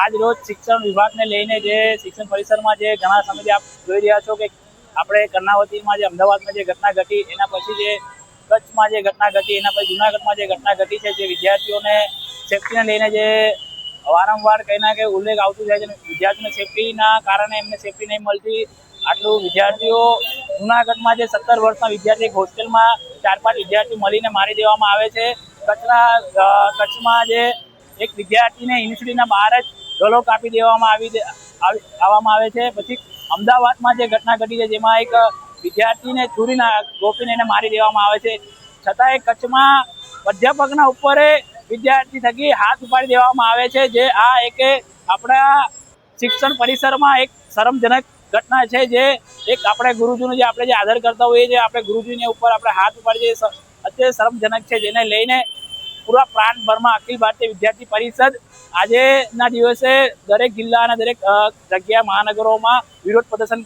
આજ રોજ શિક્ષણ વિભાગને લઈને જે શિક્ષણ પરિસરમાં જે ઘણા સમયથી આપ જોઈ રહ્યા છો કે આપણે કર્ણાવતીમાં જે અમદાવાદમાં જે ઘટના ઘટી, એના પછી જે કચ્છમાં જે ઘટના ઘટી, એના પછી જુનાગઢમાં જે ઘટના ઘટી છે, જે વિદ્યાર્થીઓને સેફ્ટીને લઈને જે વારંવાર કંઈ ના કંઈ ઉલ્લેખ આવતું જાય છે વિદ્યાર્થીઓને સેફટીના કારણે એમને સેફ્ટી નહીં મળતી. આટલું વિદ્યાર્થીઓ જુનાગઢમાં જે સત્તર વર્ષના વિદ્યાર્થી હોસ્ટેલમાં ચાર પાંચ વિદ્યાર્થીઓ મળીને મારી દેવામાં આવે છે. કચ્છના કચ્છમાં જે એક વિદ્યાર્થીને યુનિવર્સિટીના બહાર જ ગળો કાપી દેવામાં આવી આવી આવવામાં આવે છે. પછી અમદાવાદમાં જે ઘટના ઘટી છે, જેમાં એક વિદ્યાર્થીને છુરીના ગોપીને એને મારી દેવામાં આવે છે. છતાંય કચ્છમાં અધ્યાપકના ઉપર વિદ્યાર્થી થકી હાથ ઉપાડી દેવામાં આવે છે, જે આ એક આપણા શિક્ષણ પરિસરમાં એક શરમજનક ઘટના છે, જે એક આપણે ગુરુજીનું જે આપણે જે આદર કરતા હોઈએ છીએ, આપણે ગુરુજીને ઉપર આપણે હાથ ઉપાડીએ છીએ અત્યંત શરમજનક છે. જેને લઈને પૂરા પ્રાંતભરમાં અખિલ ભારતીય વિદ્યાર્થી પરિષદ આજેના દિવસે દરેક જિલ્લા અને દરેક જગ્યા મહાનગરોમાં વિરોધ પ્રદર્શન કરી